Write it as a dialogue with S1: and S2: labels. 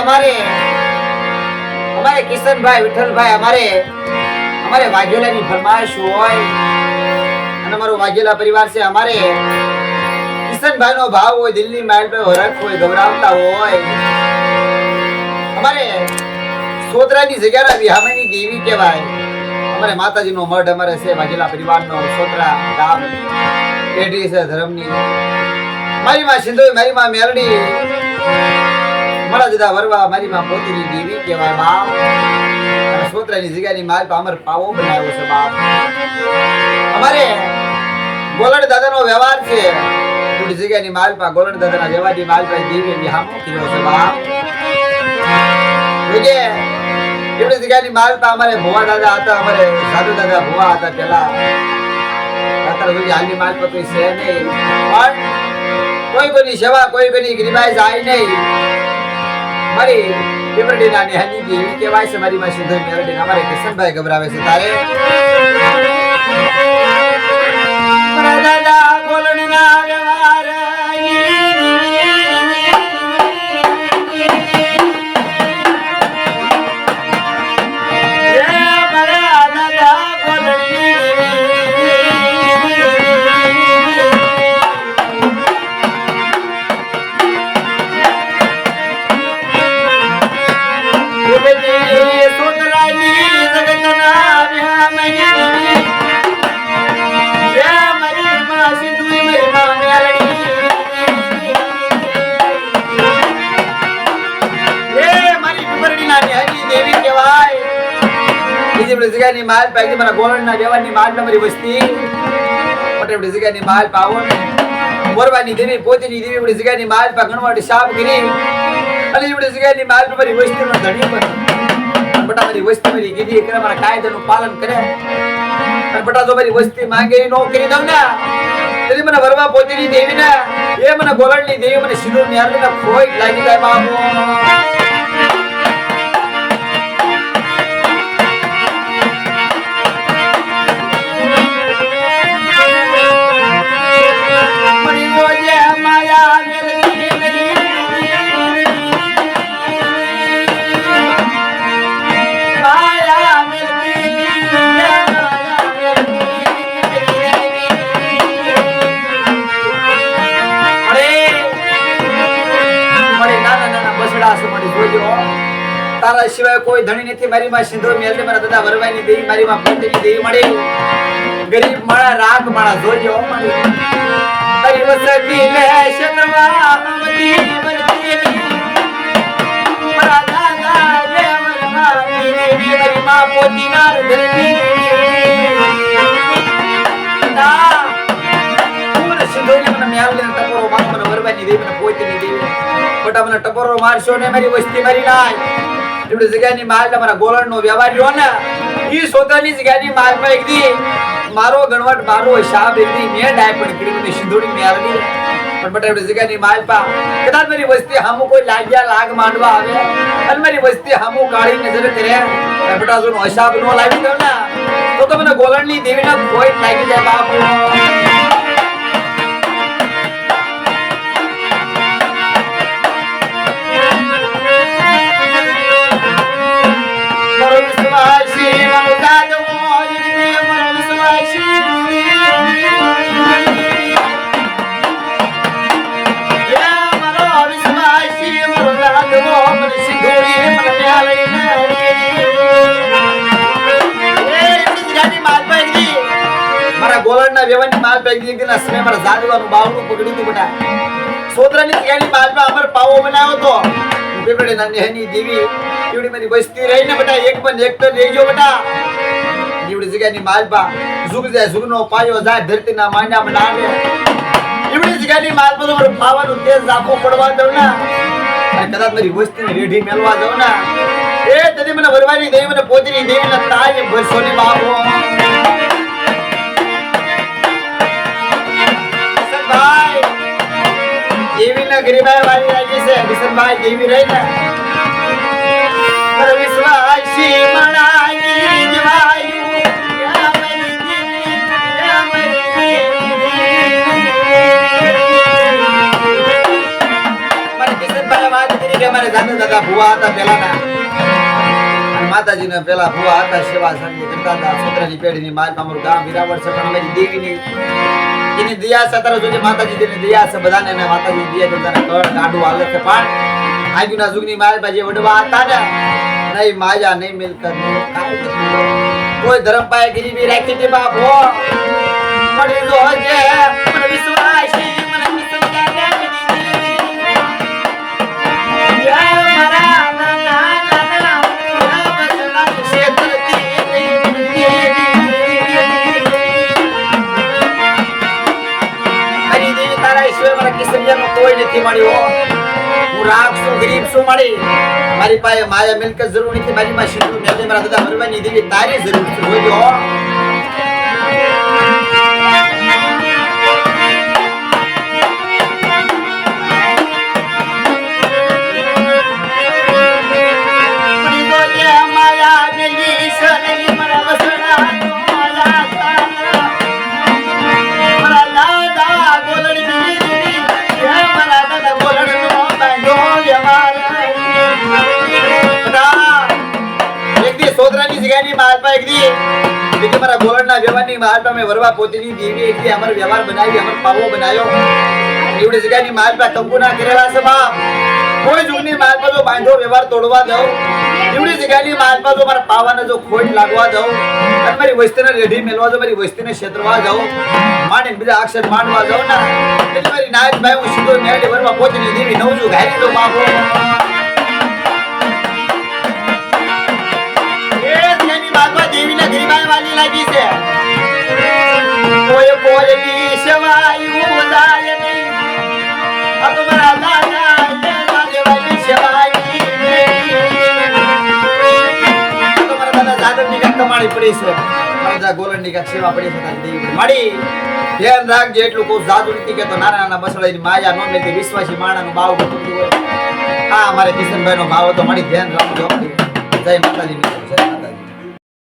S1: અમારે અમારે કિશનભાઈ, વિઠ્ઠલભાઈ અમારે અમારે વાઘેલાની ફરમાઈશ હોય અને અમારો વાઘેલા પરિવાર છે અમારે. કિશનભાઈ નો ભાવ હોય દિલ્હી માઇલ પે હરખ હોય, ગભરાવતા હોય. અમારે સોતરાની જગ્યાના વિહામણી દેવી કહેવાય. અમારે માતાજીનો મઢ અમારે છે, વાઘેલા પરિવારનો સોતરા, ગામ, પેઢી છે, ધર્મની. મારી માં સિંધુ મારી માં મેલડી મારા જુદા વરવા મારી માં પોતીની દેવી કહેવાય બાપ. અને જગ્યાની માલ પામર પાવો બનાવ્યો છે બાપ. અમારે ગોલડ દાદાનો વ્યવહાર છે. થોડી જગ્યાની માલ પર ગોલડ દાદાના વ્યવહારની માલ પર દેવી હામો કર્યો છે બાપ. જોજે, એવડી જગ્યાની માલ પા અમારે ભુવા દાદા હતા, અમારે સાધુ દાદા ભુવા હતા પેલા. અત્યારે સુધી હાલની માલ પર કોઈ છે નહીં. પણ કોઈ કોઈની સેવા, કોઈ કોઈની ગરીબાઈ જાય નહીં. મારી પીપળડીના નિહાની દેવી કહેવાય છે, મારી માં સિંધુ મેરડી અમારે કિશનભાઈ ગભરાવે છે તારે. બધી જગ્યાની માલ પાકી મારા ગોળણના વ્યવહારની માલ મારી વસ્તી. બધી જગ્યાની માલ પાવન, મોરવાની દેવી, પોતીની દેવી બધી જગ્યાની માલ પા ગણવાડી સાફ કરી. અને એ બધી જગ્યાની માલ પર મારી વસ્તીનો ધણી બનો બટા મારી વસ્તી મારી કીધી કરે, મારા કાયદાનું પાલન કરે. અને બટા જો મારી વસ્તી માંગે એ નો કરી દઉં ને તેથી મને વરવા પોતીની દેવી ને એ મને ગોળણની દેવી મને સિંદૂરની હાલને ખોઈ લાગી જાય સિવાય કોઈ ધણી નથી મારી માં સિંધુ, મેલડી, મારા દાદા વરવાઈની દેવી મારી માં પંચની દેવી મળી. ગરીબ માળા, રાગ માળા, જોજો મારી વસતી ને શેતરવા મતી મરતી મારા વરવાની મારી વસ્તી મારી નાય. એવડી જગ્યાની માલ મારા ગોળણ નો વ્યવહાર રહ્યો ને એ સોતાની જગ્યાની માલમાં એક દી મારો ગણવટ મારો હિસાબ એક દી મેં ડાય પણ કરી મને સિંધોડી મેળ આવી પણ બટા એવડી જગ્યાની માલ પા, કદાચ મારી વસ્તી હામુ કોઈ લાગ્યા લાગ માંડવા આવે, અને મારી વસ્તી હામુ કાઢી નજર કર્યા બટા જો હિસાબ નો લાવી દઉં ને, તો તો મને ગોળણની દેવીના કોઈ લાગી જાય બાપુ. મારા માલ તો વસ્તી ને તો માલપા પાયો જાય, ધરતીના માંડા બનાવે એવડી જગ્યાની માલ પર મારું તેજ રાખો પડવા દઉં અને કદાચ મારી વસ્તીને રેઢી મેળવા દઉં ના. એ તદી મને વરવાની દેવી મને પોતીની દેવી ને તાજ ભરસોની બાપો. ગરીબાઈ વાળી રહી ને ભુવા હતા પેલાના માતાજીને પેલા ભુવા હતા, સેવા સંગી કરતા હતા છોકરાની પેઢીની માતા અમારું ગામ વિરાવળ છે, પણ અમારી દેવીની એની દયા છે તારા જોજે માતાજી જેની દયા છે, બધાને અને માતાજી દયા બધાને કળ ગાડું હાલે છે પણ આજુના જુગની માલ જે વડવા હતા ને નહીં માજા નહીં મિલકત કોઈ ધર્મ પાયે ગરીબી રાખી દે બાપો પડી જો હજે વિશ્વાસ તારા ઈશ્વરે મારા કિસમિયાનો કોઈ નથી મળ્યો. હું રાખ છું, ગરીબ છું મળી મારી પાસે માયા મિલકત જરૂર નથી, મારી પાસે સિંધુ મેલે મારા દાદા ભરવાની દેવી તારી જરૂર છે જોજો સોદરાની મહાત્મા એક દી. એટલે મારા ગોલડના વ્યવહારની મહાત્મા મેં વરવા પોતીની દેવી એક દી અમારો વ્યવહાર બનાવી, અમારો પાવો બનાવ્યો. એવડી જગ્યાની માલપા કંકુના કરેલા છે, બાપ. કોઈ જૂની મહાત્મા જો બાંધો વ્યવહાર તોડવા દઉં. એવડી જગ્યાની મહાત્મા જો મારા પાવાને જો ખોટ લાગવા દઉં. અને મારી વસ્તીને રેઢી મેળવા દઉં, મારી વસ્તીને છેતરવા દઉં. માંડીને બીજા અક્ષર માંડવા દઉં ના. એટલે મારી નાયક ભાઈ હું સીધો મેળી વરવા પોતીની દેવી નવ છું ઘાયલી દઉં બાપો વાલી લાગી છે કોઈ કોઈ બી ઉદાય નહીં આ તો દાદા એ રાજવાલી સેવાય આ તો દાદા ગોલણની સેવા પડી છે મળી ધ્યાન રાખજે એટલું કહું જાદુ નથી કહેતો નાના નાના બસડાની માયા નો વિશ્વાસી માણાનું બાવ હોય હા અમારે કિશનભાઈનો ભાવ હતો મળી ધ્યાન રાખજો જય માતાજી